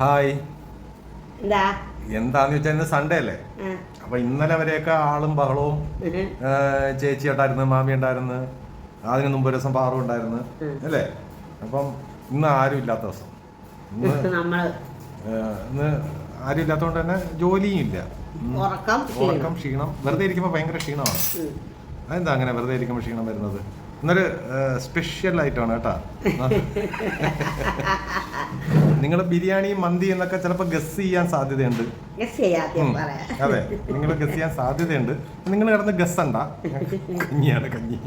Hi. എന്താ? എന്താന്ന് വെച്ചാൽ ഇന്ന് സൺഡേ അല്ലേ? അപ്പൊ ഇന്നലെ വരെയൊക്കെ ആളും ബഹളവും ചേച്ചി ഉണ്ടായിരുന്നു മാമി ഉണ്ടായിരുന്നു അതിന് മുമ്പ് ഒരു ദിവസം പാറു ഉണ്ടായിരുന്നു അല്ലേ? അപ്പം ഇന്ന് ആരും ഇല്ലാത്ത ദിവസം. ഇന്ന് ആരും ഇല്ലാത്തതുകൊണ്ട് തന്നെ ജോലിയും ഇല്ല. ഉറക്കം ഉറക്കം ക്ഷീണം. വെറുതെ ഇരിക്കുമ്പോൾ ഭയങ്കര ക്ഷീണമാണ്. അതെന്താ അങ്ങനെ വെറുതെ ഇരിക്കുമ്പോൾ ക്ഷീണം വരുന്നത്? ഇന്നൊരു സ്പെഷ്യൽ ആയിട്ടാണ് കേട്ടാ. നിങ്ങൾ ബിരിയാണി മന്തി എന്നൊക്കെ ചിലപ്പോൾ ഗസ് ചെയ്യാൻ സാധ്യതയുണ്ട്. അതെ നിങ്ങൾ ഗസ് ചെയ്യാൻ സാധ്യതയുണ്ട്. നിങ്ങൾ കിടന്ന് ഗസ് ഉണ്ടാ കഞ്ഞിയാണ് കഞ്ഞി.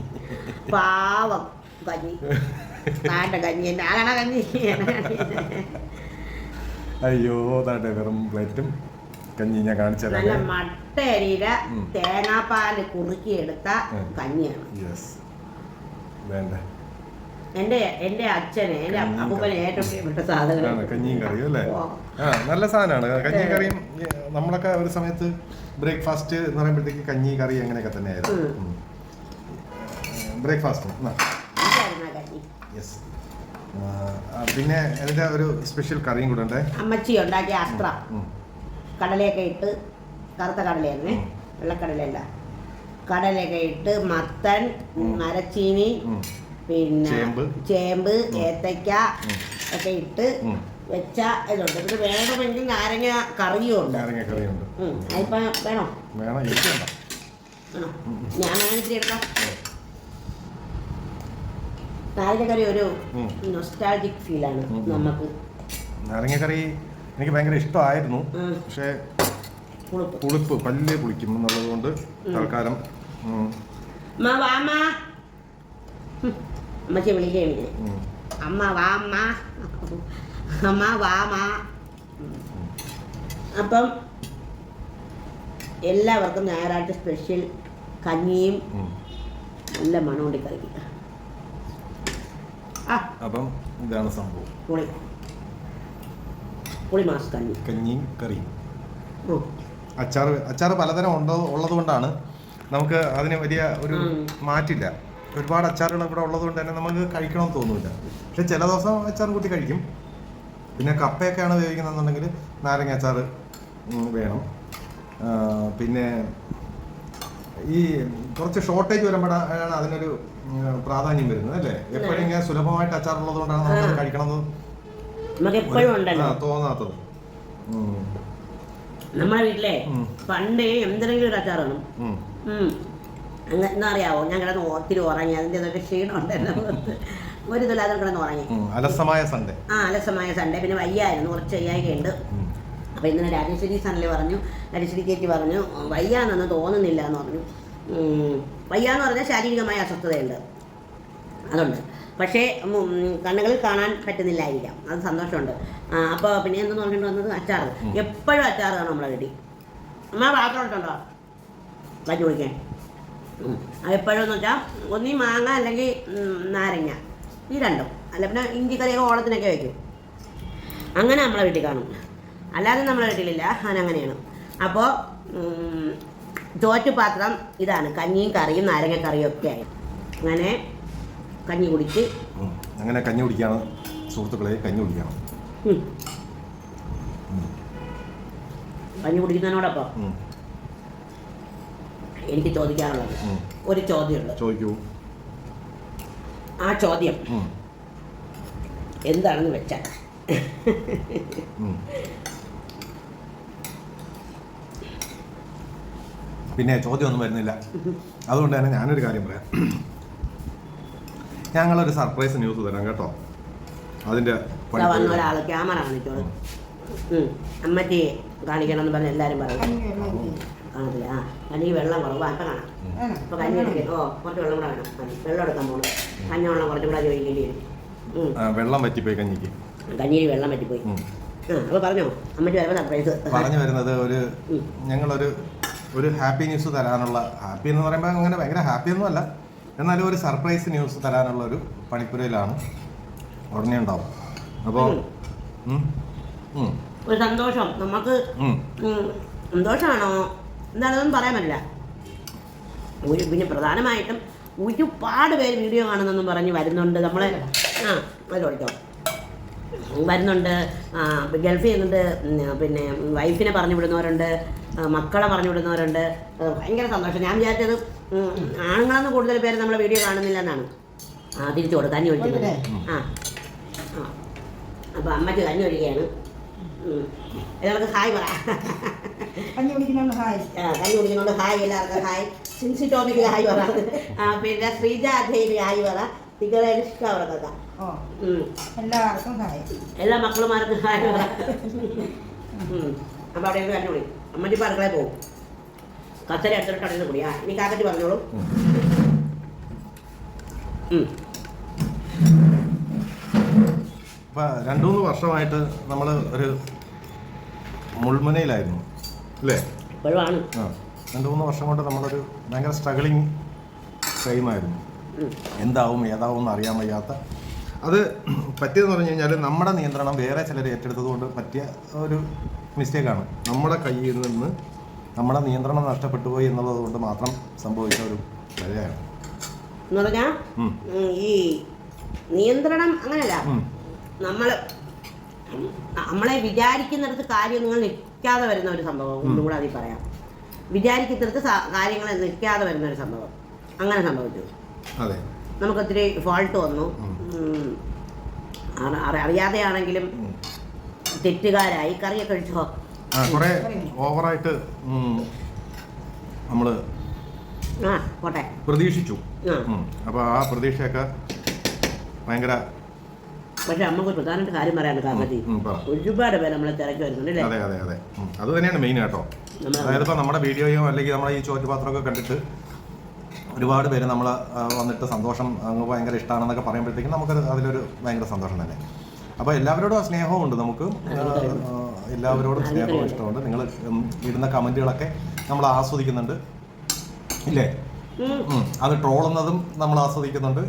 പാവം കഞ്ഞി. കഞ്ഞി അയ്യോ താട്ടെ വെറും പ്ലേറ്റും കഞ്ഞി ഞാൻ കാണിച്ചു നല്ല ഉം. തേങ്ങാപ്പാൽ കുറുക്കിയെടുത്ത. കഞ്ഞിയാണ്. യെസ് വേണ്ട. എന്റെ എന്റെ അച്ഛന് എന്റെ അപ്പൂപ്പന് ഏറ്റവും പ്രിയപ്പെട്ട സാധനം കഞ്ഞിയും കറിയും അല്ലേ? ആ നല്ല സാധനമാണ്. കഞ്ഞി കറിയും നമ്മളൊക്കെ ഒരു സമയത്ത് ബ്രേക്ക്ഫാസ്റ്റ് എന്ന് പറയുമ്പോഴത്തേക്ക് കഞ്ഞി കറി അങ്ങനെയൊക്കെ തന്നെയായിരുന്നു. ബ്രേക്ക്ഫാസ്റ്റ് യെസ് പിന്നെ അതിന്റെ ഒരു സ്പെഷ്യൽ കറിയും കൂടെ ഉണ്ട്? അമ്മച്ചി ഉണ്ടാക്കിയ അസ്ത്ര. കടലയൊക്കെ ഇട്ട് കറുത്ത കടലയായിരുന്നേ. വെള്ളക്കടലയല്ല. കടലയൊക്കെ ഇട്ട് മത്തൻ മരച്ചീനി. പിന്നെ ചേമ്പ്. ഏത്തയ്ക്ക ഒക്കെ ഇട്ട് വെച്ച ഇതുണ്ട്. പിന്നെ വേണമെങ്കിൽ നാരങ്ങ കറിയും ഉണ്ട് നാരങ്ങ കറിയുണ്ട്. അതിപ്പോ വേണോ? വേണം എനിക്ക് ഞാൻ അങ്ങനെ ഇത്തിരി എടുക്കാം. നാരങ്ങ കറി ഒരു. നൊസ്റ്റാൾജിക് ഫീലാണ് നമുക്ക് നാരങ്ങക്കറി കറി എനിക്ക് ഭയങ്കര ഇഷ്ടമായിരുന്നു. പക്ഷേ പുളിപ്പ്. പല്ല് പുളിക്കും എന്നുള്ളത് കൊണ്ട്. തൽക്കാലം ഹും. അമ്മച്ചി വിളിക്കുകയും ഉം. അമ്മ വാമ്മ അമ്മ. വാമ അപ്പം എല്ലാവർക്കും ഞായറാഴ്ച സ്പെഷ്യൽ കഞ്ഞിയും നല്ല മണമുണ്ടി കറിക്ക് അപ്പം ഇതാണ് സംഭവം. പുളി. പുളി മാസ് കഞ്ഞി. കഞ്ഞിയും കറിയും. അച്ചാർ അച്ചാർ പലതരം ഉണ്ടോ ഉള്ളത് കൊണ്ടാണ് നമുക്ക് അതിന് വലിയ ഒരു മാറ്റില്ല. ഒരുപാട് അച്ചാറുകൾ ഇവിടെ ഉള്ളതുകൊണ്ട് തന്നെ നമുക്ക് കഴിക്കണമെന്ന് തോന്നുന്നില്ല പക്ഷെ ചില ദിവസം അച്ചാർ കൂട്ടി കഴിക്കും. പിന്നെ കപ്പയൊക്കെയാണ് ഉപയോഗിക്കുന്നതെന്നുണ്ടെങ്കിൽ നാരങ്ങ അച്ചാർ വേണം. പിന്നെ ഈ കുറച്ച് ഷോർട്ടേജ് വരുമ്പോഴാണ് അതിനൊരു പ്രാധാന്യം വരുന്നത് അല്ലേ? എപ്പോഴും ഇങ്ങനെ സുലഭമായിട്ട് അച്ചാർ ഉള്ളത് കൊണ്ടാണ് നമുക്ക്. കഴിക്കണമെന്ന് തോന്നാത്തത്. നമ്മുടെ വീട്ടിലെ പണ്ട് എന്തെങ്കിലും ഒരു അച്ചാർ കാണും ഉം. ഉം. അങ്ങ് എന്നാ അറിയാവോ? ഞാൻ കിടന്ന് ഒത്തിരി ഉറങ്ങി. അതിന്റെ ഒരു ക്ഷീണം ഉണ്ടായിരുന്നു ഒരു ഇതില്ലാതെ കിടന്ന് ഉറങ്ങി. അലസമായ സൺഡേ ആ അലസമായ സൺഡേ പിന്നെ വയ്യായിരുന്നു. കുറച്ച് വയ്യായികയുണ്ട്. അപ്പോൾ ഇന്നലെ രാജേശ്വരി സണ്ണിൽ പറഞ്ഞു. രാജേശ്വരി ചേച്ചി പറഞ്ഞു വയ്യാന്നൊന്നും തോന്നുന്നില്ല എന്ന് പറഞ്ഞു വയ്യാന്ന് പറഞ്ഞാൽ ശാരീരികമായ അസ്വസ്ഥതയുണ്ട്. അതുണ്ട്. പക്ഷേ കണ്ണുകളിൽ കാണാൻ പറ്റുന്നില്ലായിരിക്കാം. അത് സന്തോഷമുണ്ട്. അപ്പോൾ പിന്നെ എന്തെന്ന് പറഞ്ഞിട്ട് വന്നത്? അച്ചാർ ഉം. എപ്പോഴും അച്ചാർ കാണും നമ്മളെ വീട്ടിൽ. അമ്മ പാത്രം ഇട്ടുണ്ടോ കുടിക്കാൻ ഉം. എപ്പോഴും എന്ന് വെച്ചാൽ ഒന്നീ മാങ്ങ അല്ലെങ്കിൽ നാരങ്ങ. ഈ രണ്ടും. അല്ല പിന്നെ ഇഞ്ചിക്കറിയൊക്കെ ഓണത്തിനൊക്കെ വയ്ക്കും അങ്ങനെ നമ്മളെ വീട്ടിൽ കാണും. അല്ലാതെ നമ്മളെ വീട്ടിലില്ല. അങ്ങനെയാണ്. അപ്പോൾ ചോറ്റുപാത്രം ഇതാണ്. കഞ്ഞിയും കറിയും നാരങ്ങ കറിയും ഒക്കെ ആയി. അങ്ങനെ കഞ്ഞി കുടിച്ച്. അങ്ങനെ കഞ്ഞി കുടിക്കാണ് സുഹൃത്തുക്കളെ കഞ്ഞി കുടിക്കണം. കഞ്ഞി കുടിക്കുന്നതിനോടൊപ്പം. എനിക്ക് ചോദിക്കാനുള്ളത്. ഒരു ചോദ്യമുണ്ട്. ചോദിക്കൂ. ആ ചോദ്യം എന്താണെന്ന് വെച്ചാൽ പിന്നെ ചോദ്യമൊന്നും വരുന്നില്ല. അതുകൊണ്ട് തന്നെ ഞാനൊരു കാര്യം പറയാം. ഞങ്ങളൊരു സർപ്രൈസ് ന്യൂസ് തരാം കേട്ടോ. അതിന്റെ ഒരാൾ ക്യാമറ കാണിച്ചോളൂ. അമ്മച്ചി കാണിക്കണം എന്ന് പറഞ്ഞ് എല്ലാവരും പറയും കാണത്തില്ല ആ കഞ്ഞിക്ക് വെള്ളം കുറവ്. അപ്പം കാണാം. അപ്പോൾ കഞ്ഞി എടുക്കും ഓ കുറച്ച് വെള്ളം കൂടെ വേണം. വെള്ളം എടുക്കാൻ പോകണം കഞ്ഞവെള്ളം കുറച്ചും കൂടെ ചോദിക്കേണ്ടി വരും. വെള്ളം പറ്റിപ്പോയി കഞ്ഞിക്ക്. കഞ്ഞിയിൽ വെള്ളം പറ്റിപ്പോയി അപ്പോൾ പറഞ്ഞോ? വരുമ്പോൾ വരുന്നത് ഒരു. ഞങ്ങളൊരു ഒരു ഹാപ്പി ന്യൂസ് തരാനുള്ള ഹാപ്പി എന്ന് പറയുമ്പോൾ അങ്ങനെ ഭയങ്കര ഹാപ്പി ഒന്നും അല്ല. എന്നാലും ഒരു സർപ്രൈസ് ന്യൂസ് തരാനുള്ള ഒരു പണിപ്പുരയിലാണ് ഉടനെ ഉണ്ടാവും. അപ്പോൾ ഒരു സന്തോഷം. നമുക്ക് സന്തോഷമാണോ എന്താണെന്നൊന്നും പറയാൻ പറ്റില്ല. ഒരു പിന്നെ പ്രധാനമായിട്ടും ഒരുപാട് പേര് വീഡിയോ കാണുന്നെന്നും പറഞ്ഞ് വരുന്നുണ്ട്. നമ്മളെ ആ അത് കൊടുത്തോ വരുന്നുണ്ട്. ഗൾഫിൽ നിന്നിട്ട് പിന്നെ വൈഫിനെ പറഞ്ഞു വിടുന്നവരുണ്ട്. മക്കളെ പറഞ്ഞു വിടുന്നവരുണ്ട്. ഭയങ്കര സന്തോഷം. ഞാൻ വിചാരിച്ചത് ആണുങ്ങളെന്ന് കൂടുതൽ പേര് നമ്മളെ വീഡിയോ കാണുന്നില്ല എന്നാണ് ആ തിരിച്ചു കൊടുക്കാൻ ചോദിക്കുന്നത് ആ ആ. അപ്പോൾ അമ്മയ്ക്ക് കഞ്ഞി ഒഴിക്കുകയാണ്. എല്ലാവർക്കും ഹായ് പറ. കഞ്ഞി കുടിക്കുന്ന ഹായ്. ആ, കഞ്ഞി കുടിക്കുന്നതുകൊണ്ട് ഹായ് എല്ലാവർക്കും ഹായ്. സിൻസി ടോമിക്ക് ഹായ് പറ. ആ, പിന്നെ ശ്രീജ അധ്യയന് ഹായ് പറ. നിങ്ങളെ ഇഷ്ടം അവർക്കൊക്കെ. എല്ലാവർക്കും ഹായ്. എല്ലാ മക്കളുമാർക്കും ഹായ് പറ. ഉം. അപ്പൊ അവിടെ കഞ്ഞി കുടി. അമ്മച്ചി അടുക്കളയിൽ പോകും കത്തരി അടുത്തിട്ട് അടുത്ത് കുടി. ആ ഇനി കാക്കറ്റി പറഞ്ഞോളൂ. ഇപ്പൊ രണ്ടു മൂന്ന് വർഷമായിട്ട് നമ്മൾ ഒരു മുൾമുനയിലായിരുന്നു അല്ലേ? ഇപ്പോഴാണ് ആ രണ്ട് മൂന്ന് വർഷം കൊണ്ട് നമ്മളൊരു ഭയങ്കര സ്ട്രഗിളിങ് ടൈമായിരുന്നു. എന്താവും ഏതാവും എന്ന് അറിയാൻ വയ്യാത്ത. അത് പറ്റിയതെന്ന് പറഞ്ഞു കഴിഞ്ഞാൽ നമ്മുടെ നിയന്ത്രണം വേറെ ചിലർ ഏറ്റെടുത്തത് കൊണ്ട് പറ്റിയ ഒരു മിസ്റ്റേക്കാണ് നമ്മുടെ കയ്യിൽ നിന്ന് നമ്മുടെ നിയന്ത്രണം നഷ്ടപ്പെട്ടു പോയി എന്നുള്ളത് കൊണ്ട് മാത്രം സംഭവിച്ച ഒരു എന്ന് പറഞ്ഞാൽ ഈ നിയന്ത്രണം അങ്ങനല്ല. നമ്മൾ നമ്മളെ വിചാരിക്കുന്നിടത്ത് കാര്യങ്ങൾ നിൽക്കാതെ വരുന്ന ഒരു സംഭവം. ഒന്നും കൂടെ അതിൽ പറയാം. വിചാരിക്കുന്നിടത്ത് കാര്യങ്ങളെ കാര്യങ്ങൾ നിൽക്കാതെ വരുന്ന ഒരു സംഭവം. അങ്ങനെ സംഭവിച്ചു. നമുക്ക് ഒത്തിരി ഫോൾട്ട് വന്നു. അറിയാതെയാണെങ്കിലും. തെറ്റുകാരായി കറിയൊക്കെ കഴിച്ചോ കുറേ ഓവറായിട്ട് പോട്ടെ. പ്രതീക്ഷിച്ചു. അപ്പൊ ആ പ്രതീക്ഷയൊക്കെ ഭയങ്കര പക്ഷെ നമുക്ക് പ്രധാനമായിട്ട് കാര്യം പറയാനുണ്ട് കാക്കത്തി. ഒരുപാട് പേര് നമ്മളെ തിരക്കി വരുന്നുണ്ട് അല്ലേ? അതെ അതെ അതെ. അത് തന്നെയാണ് മെയിൻ കേട്ടോ. അതായത് ഇപ്പോൾ നമ്മുടെ വീഡിയോയും അല്ലെങ്കിൽ നമ്മുടെ ഈ ചോറ്റുപാത്രമൊക്കെ കണ്ടിട്ട് ഒരുപാട് പേര് നമ്മൾ വന്നിട്ട് സന്തോഷം അങ്ങ് ഭയങ്കര ഇഷ്ടമാണെന്നൊക്കെ പറയുമ്പോഴത്തേക്കും നമുക്ക് അതിലൊരു ഭയങ്കര സന്തോഷം തന്നെ. അപ്പോൾ എല്ലാവരോടും ആ സ്നേഹവും ഉണ്ട് നമുക്ക്. എല്ലാവരോടും സ്നേഹവും ഇഷ്ടമുണ്ട് നിങ്ങൾ ഇടുന്ന കമന്റുകളൊക്കെ നമ്മൾ ആസ്വദിക്കുന്നുണ്ട്. ഇല്ലേ. അത് ട്രോളുന്നതും നമ്മൾ ആസ്വദിക്കുന്നുണ്ട്.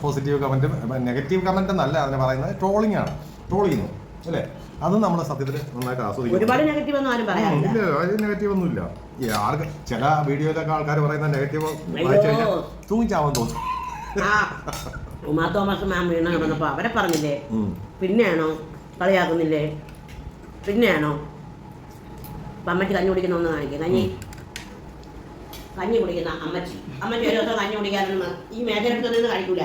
പോസിറ്റീവ് കമന്റും നെഗറ്റീവ് കമന്റ് എന്നല്ല അതിനെ പറയുന്നത് ട്രോളിംഗ് ആണ്. ട്രോൾ ചെയ്യുന്നു അല്ലേ? അത് നമ്മൾ സത്യത്തിൽ നന്നായിട്ട് ആസ്വദിക്കുന്നു. നെഗറ്റീവ് ഒന്നും ഇല്ല ആർക്ക് ചില വീഡിയോയിലൊക്കെ ആൾക്കാർ പറയുന്ന നെഗറ്റീവ് വായിച്ചു കഴിഞ്ഞാൽ തൂങ്ങിച്ചാവാൻ തോന്നും. ഉമാ തോമസ് മാം വീണ കിടന്നപ്പോ അവരെ പറഞ്ഞില്ലേ? പിന്നെയാണോ? കളിയാക്കുന്നില്ലേ? പിന്നെയാണോ? അപ്പം കഞ്ഞി കുടിക്കുന്ന ഒന്ന് കാണിക്കുക കഞ്ഞി? കഞ്ഞി കുടിക്കുന്ന അമ്മച്ചി. അമ്മച്ചി ഒരു ദിവസം കഞ്ഞി കുടിക്കാനൊന്നും ഈ മേഖലടുത്ത് നിന്ന് കഴിക്കൂല.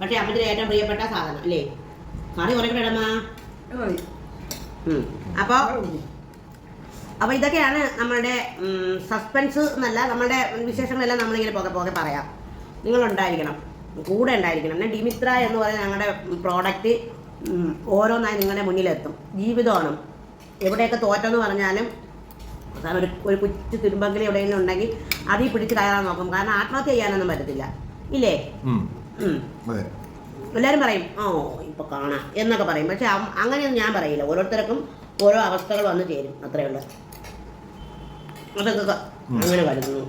പക്ഷെ അമ്മച്ചിന് ഏറ്റവും പ്രിയപ്പെട്ട സാധനം അല്ലേ? കറി കുറയ്ക്കട്ടെ ഇടമ്മ അപ്പോൾ അപ്പോൾ ഇതൊക്കെയാണ് നമ്മളുടെ സസ്പെൻസ് എന്നല്ല നമ്മളുടെ വിശേഷങ്ങളെല്ലാം നമ്മളിങ്ങനെ പോകെ പോകെ പറയാം. നിങ്ങൾ ഉണ്ടായിരിക്കണം കൂടെ ഉണ്ടായിരിക്കണം. എന്നാൽ ഡിമിത്ര എന്ന് പറയുന്ന ഞങ്ങളുടെ പ്രോഡക്റ്റ് ഓരോന്നായി നിങ്ങളുടെ മുന്നിലെത്തും. ജീവിതമാണ് എവിടെയൊക്കെ തോറ്റെന്ന് പറഞ്ഞാലും ഒരു ഒരു കുറ്റി തുരുമ്പെങ്കിലും എവിടെയെങ്കിലും ഉണ്ടെങ്കിൽ അതിൽ പിടിച്ച് കയറാൻ നോക്കും. കാരണം ആത്മഹത്യ ചെയ്യാനൊന്നും പറ്റത്തില്ല. ഇല്ലേ. എല്ലാവരും പറയും ഓ ഇപ്പൊ കാണാം എന്നൊക്കെ പറയും. പക്ഷെ അങ്ങനെയൊന്നും ഞാൻ പറയില്ല. ഓരോരുത്തർക്കും ഓരോ അവസ്ഥകൾ വന്നു ചേരും. അത്രേ ഉള്ളൂ. അതൊക്കെ അങ്ങനെ വരുന്നു.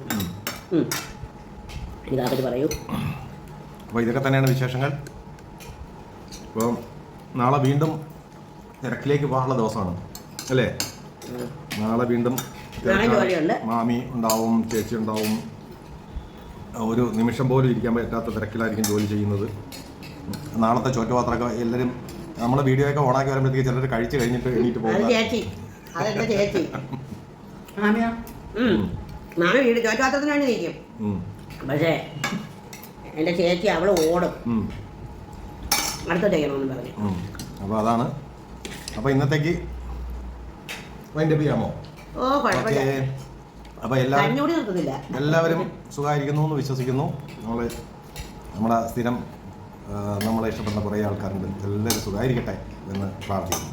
ഉം. പറയൂ. അപ്പോൾ ഇതൊക്കെ തന്നെയാണ് വിശേഷങ്ങൾ. അപ്പോൾ നാളെ വീണ്ടും തിരക്കിലേക്ക് പോകാനുള്ള ദിവസമാണ്. അല്ലേ? നാളെ വീണ്ടും. മാമി ഉണ്ടാവും ചേച്ചി ഉണ്ടാവും. ഒരു നിമിഷം പോലും ഇരിക്കാൻ പറ്റാത്ത തിരക്കിലായിരിക്കും ജോലി ചെയ്യുന്നത്. നാളത്തെ ചോറ്റുപാത്രമൊക്കെ എല്ലാവരും നമ്മളെ വീഡിയോ ഒക്കെ ഓണാക്കി വരുമ്പോഴത്തേക്ക് ചിലർ കഴിച്ചു കഴിഞ്ഞിട്ട് എണീറ്റ് പോകും. മാമി വീട് ചോറ്റുപാത്രത്തിന് വേണ്ടി നിൽക്കും. പക്ഷേ എന്റെ ചേച്ചി അവൾ ഓടും. അടുത്ത ചെയ്യണമെന്ന് പറഞ്ഞു. അപ്പോൾ അതാണ്. അപ്പോൾ ഇന്നത്തേക്ക് വൈൻഡപ്പ് ചെയ്യാമോ? ഓ കുഴപ്പമില്ല. ഓക്കെ. അപ്പോൾ എല്ലാവരും കഞ്ഞൂടി നിർത്തുന്നില്ല. എല്ലാവരും സുഖമായിരിക്കുന്നു എന്ന് വിശ്വസിക്കുന്നു. നമ്മൾ നമ്മുടെ സ്ഥിരം ആ, നമ്മളെ ഇഷ്ടപ്പെടുന്ന കുറേ ആൾക്കാരുണ്ട്. എല്ലാവരും സുഖമായിരിക്കട്ടെ എന്ന് പ്രാർത്ഥിക്കുന്നു.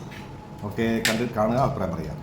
ഓക്കെ കണ്ടിട്ട് കാണുക അഭിപ്രായം പറയാം.